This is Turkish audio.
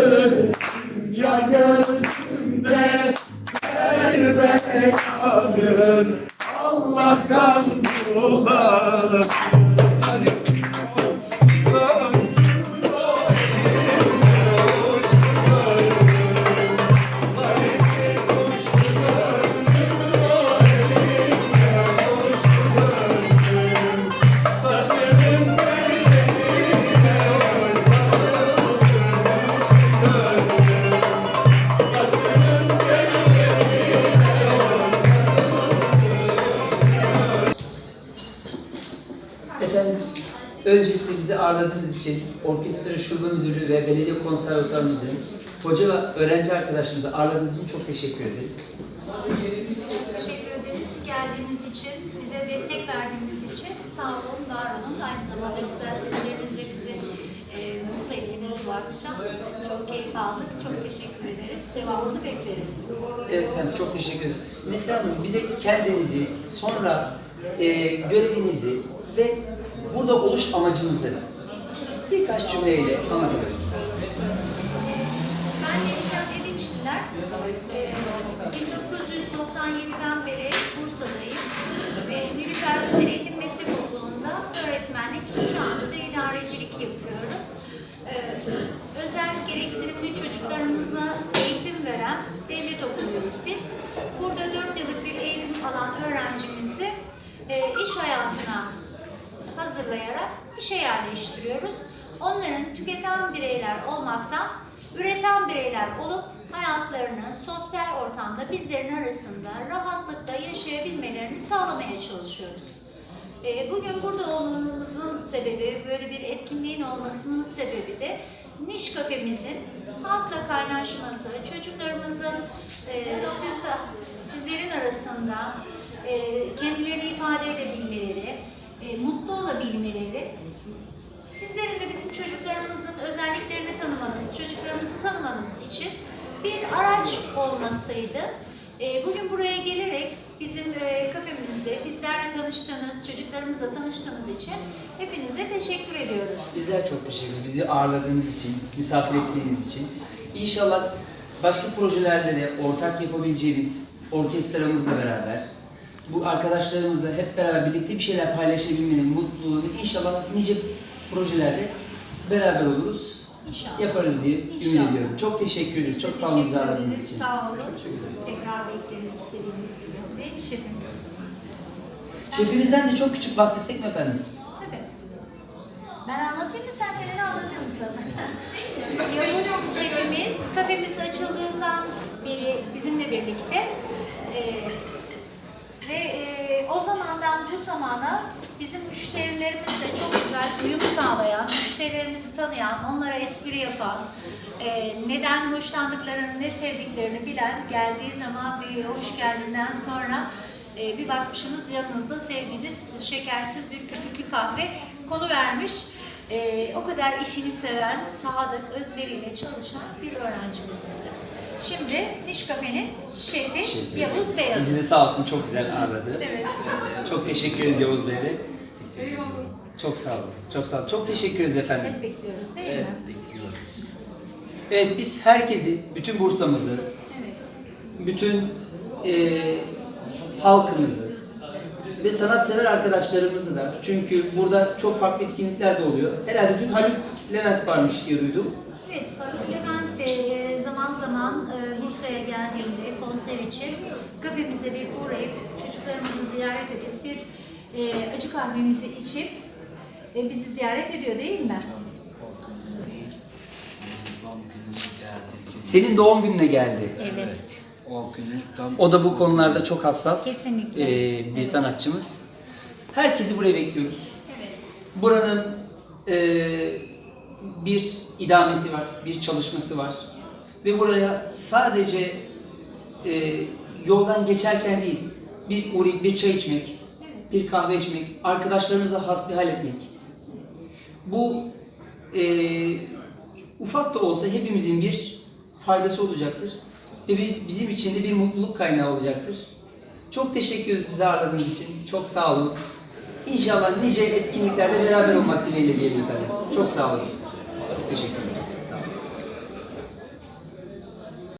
Amen. Öncelikle bizi ağırladığınız için orkestra şube müdürlüğü ve belediye konservatuarımızın hoca ve öğrenci arkadaşlarımıza ağırladığınız için çok teşekkür ederiz. Teşekkür ederiz geldiğiniz için, bize destek verdiğiniz için. Sağ olun, var olun. Aynı zamanda güzel seslerinizle bizi e, mutlu ettiniz bu akşam. Çok keyif aldık. Çok teşekkür ederiz. Devamını bekleriz. Evet efendim, çok teşekkür ederiz. Neslihan Hanım, bize kendinizi, sonra e, görevinizi ve burada oluş amacınızı birkaç cümleyle anlatabilir misiniz? Ben Neslihan Evinçliler. Ee, 1997'den beri Bursa'dayım. Ve Nilüfer Özel Eğitim Meslek Okulu'nda öğretmenlik, şu anda da idarecilik yapıyorum. Ee, özel gereksinimli çocuklarımıza eğitim veren devlet okuluyuz biz. Burada 4 yıllık bir eğitim alan öğrencimizi e, iş hayatına hazırlayarak işe yerleştiriyoruz. Onların tüketen bireyler olmaktan üreten bireyler olup hayatlarını sosyal ortamda bizlerin arasında rahatlıkla yaşayabilmelerini sağlamaya çalışıyoruz. Ee, Bugün burada olmamızın sebebi, böyle bir etkinliğin olmasının sebebi de Niş kafemizin halkla kaynaşması, çocuklarımızın e, siz, sizlerin arasında e, kendilerini ifade edebilmeleri, e, mutlu olabilmeleri, sizlerin de bizim çocuklarımızın özelliklerini tanımanız, çocuklarımızı tanımanız için bir araç olmasıydı. E, bugün buraya gelerek bizim e, kafemizde bizlerle tanıştığınız, çocuklarımızla tanıştığınız için hepinize teşekkür ediyoruz. Bizler çok teşekkür ederiz. Bizi ağırladığınız için, misafir ettiğiniz için. İnşallah başka projelerde de ortak yapabileceğimiz orkestramızla beraber, bu arkadaşlarımızla hep beraber birlikte bir şeyler paylaşabilmenin mutluluğunu inşallah nice projelerde beraber oluruz. İnşallah. Yaparız diye ümit ediyorum. Çok teşekkür ederiz. Çok sağ olun bizi ederiz. için. Sağ olun. Tekrar bekleriz istediğiniz gibi. Değil mi şefim? Şefimizden de çok küçük bahsetsek mi efendim? Tabii. Ben anlatayım mı sen Feren'e anlatır mısın? Yavuz şefimiz kafemiz açıldığından beri bizimle birlikte Ee, ve e, o zamandan bu zamana bizim müşterilerimizle çok güzel uyum sağlayan, müşterilerimizi tanıyan, onlara espri yapan, e, neden hoşlandıklarını, ne sevdiklerini bilen geldiği zaman bir hoş geldiğinden sonra e, bir bakmışsınız yanınızda sevdiğiniz şekersiz bir köpüklü kahve konu vermiş. E, o kadar işini seven, sadık, özveriyle çalışan bir öğrencimiz bizim. Şimdi Niş Kafe'nin şefi, Şefi. Yavuz Beyaz. Bizi de sağ olsun çok güzel ağırladı. Evet. Çok teşekkür ederiz Yavuz Bey'e de. Çok sağ olun. Çok sağ olun. Çok teşekkür ederiz efendim. Hep bekliyoruz değil Evet, mi? Evet biz herkesi, bütün Bursa'mızı, Evet. bütün eee halkımızı ve sanatsever arkadaşlarımızı da çünkü burada çok farklı etkinlikler de oluyor. Herhalde dün Haluk Levent varmış diye duydum. Evet, e, zaman e, Bursa'ya geldiğinde konser için kafemize bir uğrayıp çocuklarımızı ziyaret edip bir e, acı kahvemizi içip e, bizi ziyaret ediyor değil mi? Senin doğum gününe geldi. Evet. O günü tam O da bu konularda çok hassas Kesinlikle. eee, bir Evet. sanatçımız. Herkesi buraya bekliyoruz. Evet. Buranın eee, bir idamesi var, bir çalışması var. Ve buraya sadece eee, yoldan geçerken değil, bir uğrayıp bir çay içmek, bir kahve içmek, arkadaşlarımızla hasbihal etmek. Bu eee, ufak da olsa hepimizin bir faydası olacaktır. Ve biz, bizim için de bir mutluluk kaynağı olacaktır. Çok teşekkür ederiz bizi ağırladığınız için. Çok sağ olun. İnşallah nice etkinliklerde beraber olmak dileğiyle diyelim efendim. Çok sağ olun. Teşekkür ederim.